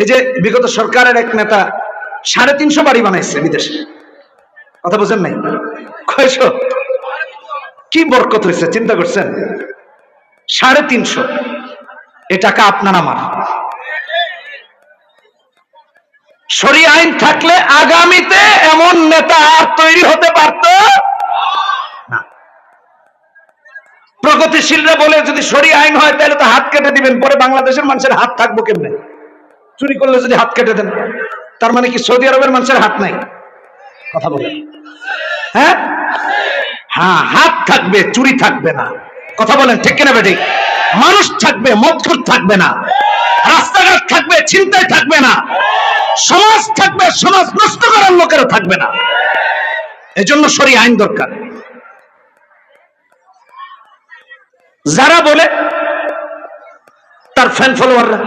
এই যে বিগত সরকারের এক নেতা সাড়ে তিনশো বাড়ি বানাইছে বিদেশে। কথা বুঝেন নাই? কয়শো? কি বরকত হয়েছে, চিন্তা করছেন? সাড়ে তিনশো। এ টাকা আপনার আমার। সরি, আইন থাকলে আগামীতে এমন নেতা আর তৈরি হতে পারত না। প্রগতিশীলরা বলে যদি সরি আইন হয়, তাহলে তো হাত কেটে দিবেন, পরে বাংলাদেশের মানুষের হাত থাকব কেমনে? চুরি করলে যদি হাত কেটে দেন, তার মানে কি সৌদি আরবের মানুষের হাত নাই? কথা বলেন। হ্যাঁ? হ্যাঁ হাত থাকবে, চুরি থাকবে না। কথা বলেন, ঠিক কিনা বেটি মানুষ থাকবে মদখুর থাকবে না। রাস্তাঘাট থাকবে চিন্তায় থাকবে না। সমাজ থাকবে, সমাজ নষ্ট করার লোকেরা থাকবে না। এজন্য সরি, আইন দরকার। যারা বলে, তার ফ্যান ফলোয়াররা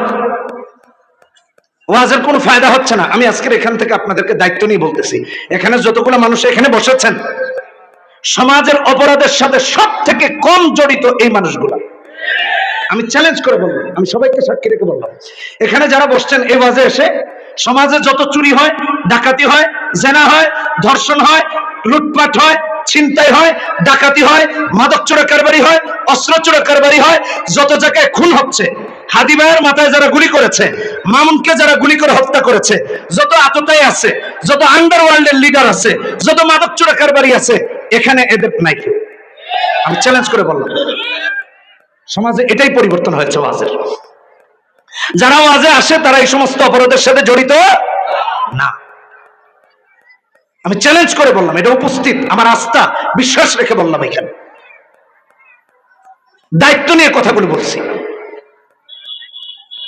ওয়াজের কোনো ফায়দা হচ্ছে না। আমি আজকের এখান থেকে আপনাদেরকে দায়িত্ব নিয়ে বলতেছি, এখানে যতগুলো মানুষ এখানে বসেছেন, সমাজের অপরাধের সাথে সব থেকে কম জড়িত এই মানুষগুলা। আমি চ্যালেঞ্জ করে বললাম আমি সবাইকে সাক্ষী রেখে বললাম এখানে যারা বসছেন এই ওয়াজে এসে, সমাজে যত চুরি হয়, ডাকাতি হয়, জেনা হয়, ধর্ষণ হয়, লুটপাট হয়, ছিনতাই হয়, ডাকাতি হয়, মাদক চোরা কারবারি হয়, অস্ত্র চোরা কারবারি হয়, যত জায়গায় খুন হচ্ছে, হাদি ভাইয়ের মাথায় যারা গুলি করেছে মামুনকে যারা গুলি করে হত্যা করেছে, যত আততাই আছে, যত আন্ডারওয়ার্ল্ডের লিডার আছে, যত মাদক চোরা কারবারি আছে, এখানে এদের নাই আমি চ্যালেঞ্জ করে বললাম, সমাজে এটাই পরিবর্তন হয়েছে ওয়াজের। যারা ওয়াজে আসে, তারা এই সমস্ত অপরাধের সাথে জড়িত না। আমি চ্যালেঞ্জ করে বললাম, এটা উপস্থিত, আমার আস্থা, বিশ্বাস রেখে বললাম এখানে। দায়িত্ব নিয়ে কথাগুলো বলছি।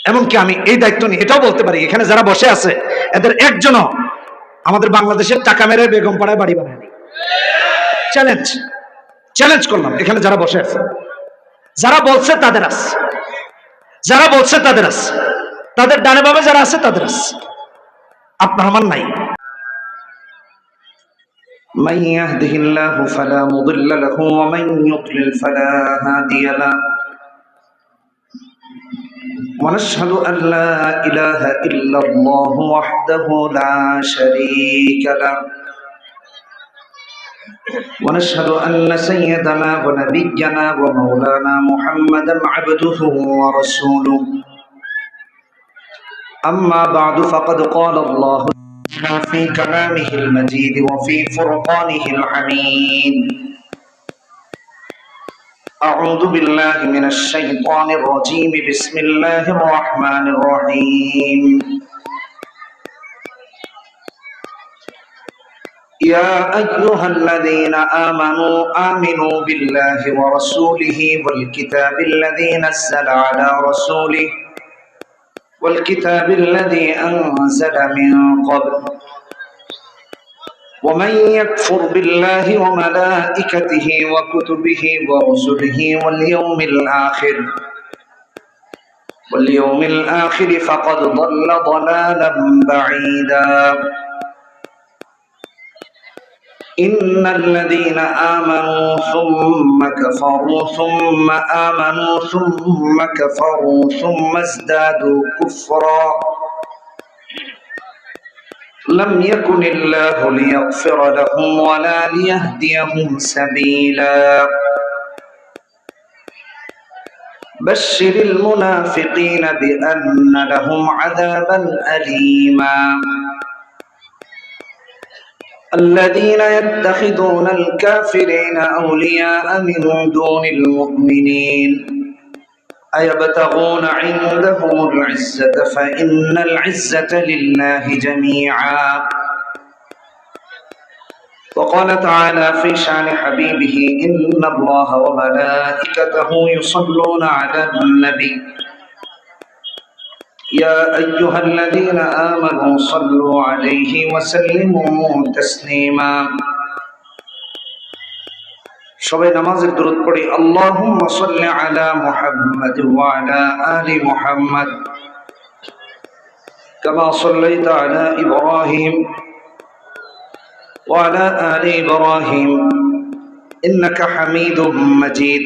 এমনকি আমি এই দায়িত্ব নিয়ে এটাও বলতে পারি এখানে যারা বসে আছে এদের একজনও আমাদের বাংলাদেশের টাকা মেরে বেগম পাড়ায় বাড়ি বানায়নি চ্যালেঞ্জ চ্যালেঞ্জ করলাম এখানে যারা বসে আছে যারা বলছে তাদের আছে যারা বলছে তাদের আছে তাদের ডানে বামে যারা আছে তাদের আছে আপনার আমার নাই من يهده الله فلا مضل له ومن يضلل فلا هادي له ونشهد أن لا إله إلا الله وحده لا شريك له. ونشهد أن سيدنا ونبينا ومولانا محمدا عبده ورسوله. أما بعد فقد قال الله في كلامه المجيد وفي فرقانه الحميد. أعوذ بالله من الشيطان الرجيم. بسم الله الرحمن الرحيم. يا أيها الذين آمنوا آمنوا بالله ورسوله والكتاب الذي نزل على رسوله والكتاب الذي أنزل من قبل ومن يكفر بالله وملائكته وكتبه ورسله واليوم الآخر واليوم الآخر فقد ضل ضلالا بعيدا. إن الذين آمنوا ثم كفروا ثم آمنوا ثم كفروا ثم ازدادوا كفرا. لم يكن الله ليغفر لهم ولا ليهديهم سبيلا. بشر المنافقين بأن لهم عذابا أليما. الذين يتخذون الكافرين أولياء من دون المؤمنين. أيبتغون عندهم العزة فإن العزة لله جميعا. وقال تعالى في شان حبيبه إن الله وملائكته يصلون على النبي. يا أيها الذين آمنوا صلوا عليه وسلموا تسليما. সবাই নামাজের দূরত পড়ি আল্লাহুম্মা সাল্লি আলা মুহাম্মাদ ওয়া আলা আলি মুহাম্মাদ كما صليت على إبراهيم وعلى آل إبراهيم إنك حميد مجيد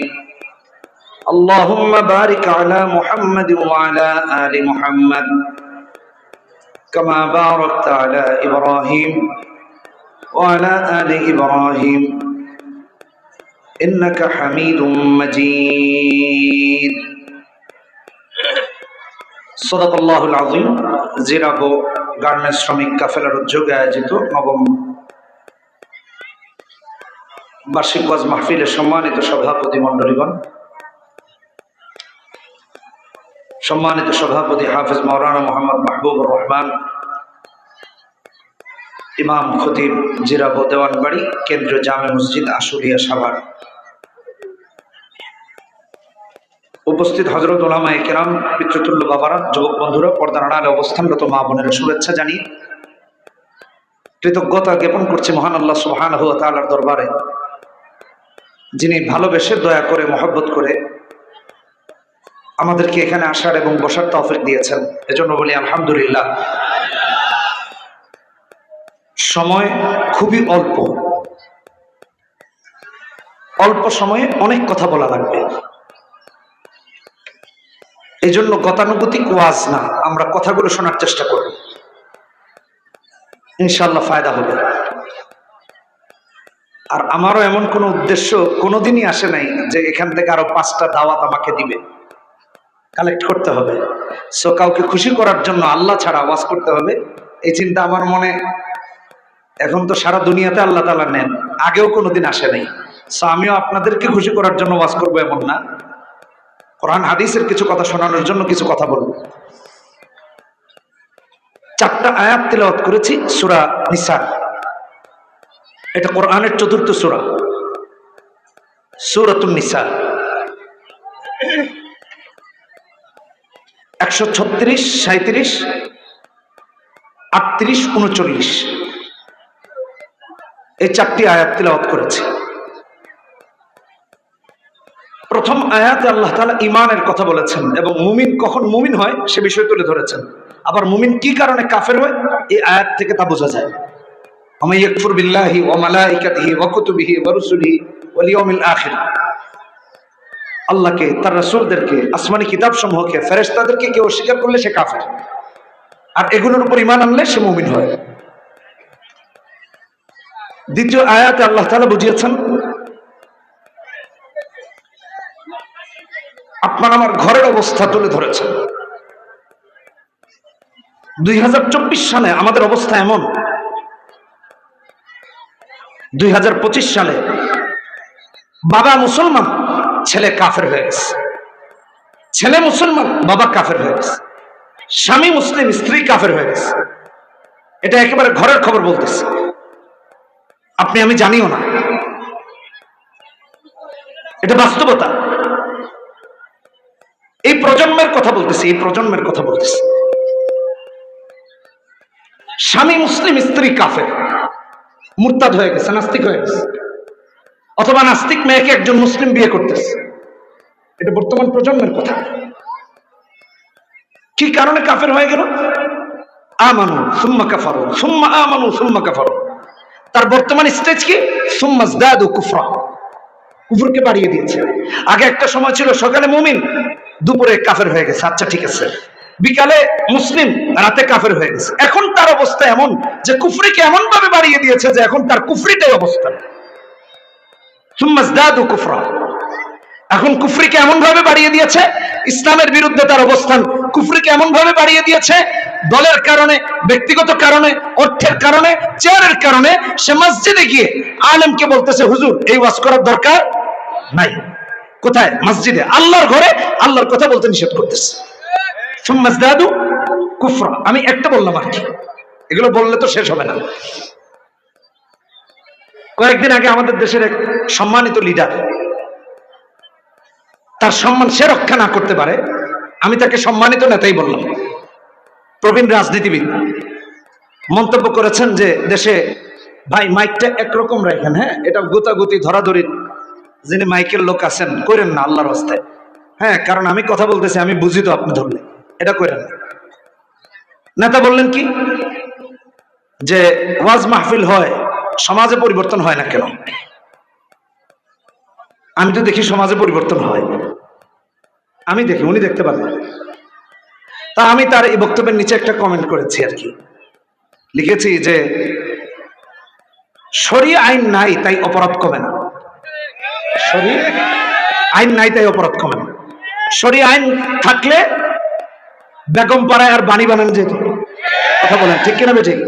اللهم بارك على محمد وعلى آل محمد كما باركت على إبراهيم وعلى آل إبراهيم إنك حميد مجيد صدق الله العظيم জিরাবো গার্মেন্টস শ্রমিক কাফেলার উদ্যোগে আয়োজিত নবম বার্ষিক ওয়াজ মাহফিলের সম্মানিত সভাপতি মণ্ডলীগণ সম্মানিত সভাপতি হাফিজ মৌলানা মোহাম্মদ মাহবুবুর রহমান ইমাম খতিব জিরাবো দেওয়ানবাড়ি কেন্দ্রীয় জামে মসজিদ আশুলিয়া সাভার উপস্থিত হজরত ওলামা কেরাম পিতৃতুল্য বাবারা, যুবক বন্ধুরা পর্দার আড়ালে অবস্থানগত মা বোনের শুভেচ্ছা জানিয়ে কৃতজ্ঞতা জ্ঞাপন করছি মহান আল্লাহ সুহান তালার দরবারে, যিনি ভালোবেসে দয়া করে, মহব্বত করে আমাদেরকে এখানে আসার এবং বসার তৌফিক দিয়েছেন। এজন্য বলি আলহামদুলিল্লাহ। সময় খুবই অল্প। অল্প সময়ে অনেক কথা বলা লাগবে। এই জন্য গতানুগতিক ওয়াজ না, আমরা কথাগুলো শোনার চেষ্টা করব। ইনশাল্লাহ ফায়দা হবে। আর আমারও এমন কোনো উদ্দেশ্য কোনোদিনই আসে নাই যে এখান থেকে আরও পাঁচটা দাওয়াত আমাকে দিবে। কালেক্ট করতে হবে। সো কাউকে খুশি করার জন্য আল্লাহ ছাড়া আওয়াজ করতে হবে। এই চিন্তা আমার মনে এখন তো সারা দুনিয়াতে আল্লাহ তালা নেন, আগেও কোনোদিন আসে নাই। সো আমিও আপনাদেরকে খুশি করার জন্য ওয়াজ করব এমন না। কোরআন হাদিসের কিছু কথা শোনানোর জন্য কিছু কথা বলব। চারটা আয়াত তেলাওয়াত করেছি, সুরা নিসা। এটা কোরআনের চতুর্থ সুরা। সুরাতুন নিসা। একশো ছত্রিশ সাঁত্রিশ আটত্রিশ, উনচল্লিশ। এই চারটি আয়াত তেলাওয়াত করেছি। প্রথম আয়াতে আল্লাহ তাআলা ইমানের কথা বলেছেন এবং মুমিন কখন মুমিন হয় সে বিষয় তুলে ধরেছেন। আবার মুমিন কি কারণে কাফের হয়? এই আয়াত থেকে তা বোঝা যায়। আল্লাহকে, তার রাসূলদেরকে, আসমানি কিতাব সমূহকে ফেরেশতাদেরকে কেউ অস্বীকার করলে সে কাফের। আর এগুলোর উপর ইমান আনলে সে মুমিন হয়। দ্বিতীয় আয়াতে আল্লাহ তাআলা বুঝিয়েছেন আপনার আমার ঘরের অবস্থা তুলে ধরেছেন। দুই সালে আমাদের অবস্থা এমন। দুই হাজার পঁচিশ সালে বাবা মুসলমান, ছেলে কাফের হয়ে গেছে। ছেলে মুসলমান, বাবা কাফের হয়ে গেছে। স্বামী মুসলিম, স্ত্রী কাফের হয়ে গেছে। এটা একেবারে ঘরের খবর বলতেছে। আপনি আমি জানিও না। এটা বাস্তবতা। প্রজন্মের কথা বলতেছি, এই প্রজন্মের কথা বলতেছি। স্বামী মুসলিম, স্ত্রী কাফের। মুরতাদ হয়ে গেছে, নাস্তিক হয়ে গেছে। অথবা নাস্তিক মেয়েকে একজন মুসলিম বিয়ে করতেছে। এটা বর্তমান প্রজন্মের কথা। কি কারণে কাফের হয়ে গেল? আমানু, সুম্মা কাফারু, সুম্মা আমানু, সুম্মা কাফারু। তার বর্তমান স্টেজ কি? সুম্মা জদাদু কুফরা। কুফরকে বাড়িয়ে দিয়েছে। আগে একটা সময় ছিল সকালে মুমিন দুপুরে কাফের হয়ে গেছে। আচ্ছা ঠিক আছে। বিকালে মুসলিম রাতে কাফের হয়ে গেছে। এখন তার অবস্থা এমন যে কুফরিকে এমন ভাবে বাড়িয়ে দিয়েছে যে এখন তার কুফরিটাই অবস্থা। এখন কুফরিকে এমন ভাবে বাড়িয়ে দিয়েছে, ইসলামের বিরুদ্ধে তার অবস্থান কুফরিকে এমন ভাবে বাড়িয়ে দিয়েছে, দলের কারণে, ব্যক্তিগত কারণে, অর্থের কারণে, চেয়ারের কারণে, সে মসজিদে গিয়ে আলেমকে বলতেছে, হুজুর, এই ওয়াজ করার দরকার নাই। কোথায়? মসজিদে। আল্লাহর ঘরে আল্লাহর কথা বলতে নিষেধ করতেছে। সুম্মাজদাদু কুফরা। আমি একটা বললাম আর কি। এগুলো বললে তো শেষ হবে না। কয়েকদিন আগে আমাদের দেশের এক সম্মানিত লিডার তার সম্মান সে রক্ষা না করতে পারে, আমি তাকে সম্মানিত নেতাই বললাম। প্রবীণ রাজনীতিবিদ। মন্তব্য করেছেন যে দেশে, ভাই মাইকটা একরকম রাখেন হ্যাঁ? এটা গুতাগুতি, ধরাধরি যিনি মাইকের লোক আছেন করেন না আল্লাহর হস্তায় হ্যাঁ কারণ আমি কথা বলতেছি, আমি বুঝি তো আপনি ধরলে। এটা করেন না। নেতা বললেন কি? যে ওয়াজ মাহফিল হয়, সমাজে পরিবর্তন হয় না কেন? আমি তো দেখি সমাজে পরিবর্তন হয়। আমি দেখি, উনি দেখতে পারেন না। তা আমি তার এই বক্তব্যের নিচে একটা কমেন্ট করেছি আর কি। লিখেছি যে সরি আইন নাই, তাই অপরাধ কমে না। সরি, আইন নাই তাই অপরাধ কমে না সরি আইন থাকলে বেগম পাড়ায় আর বাণী বানান যেত কথা বলেন, ঠিক কিনা ঠিক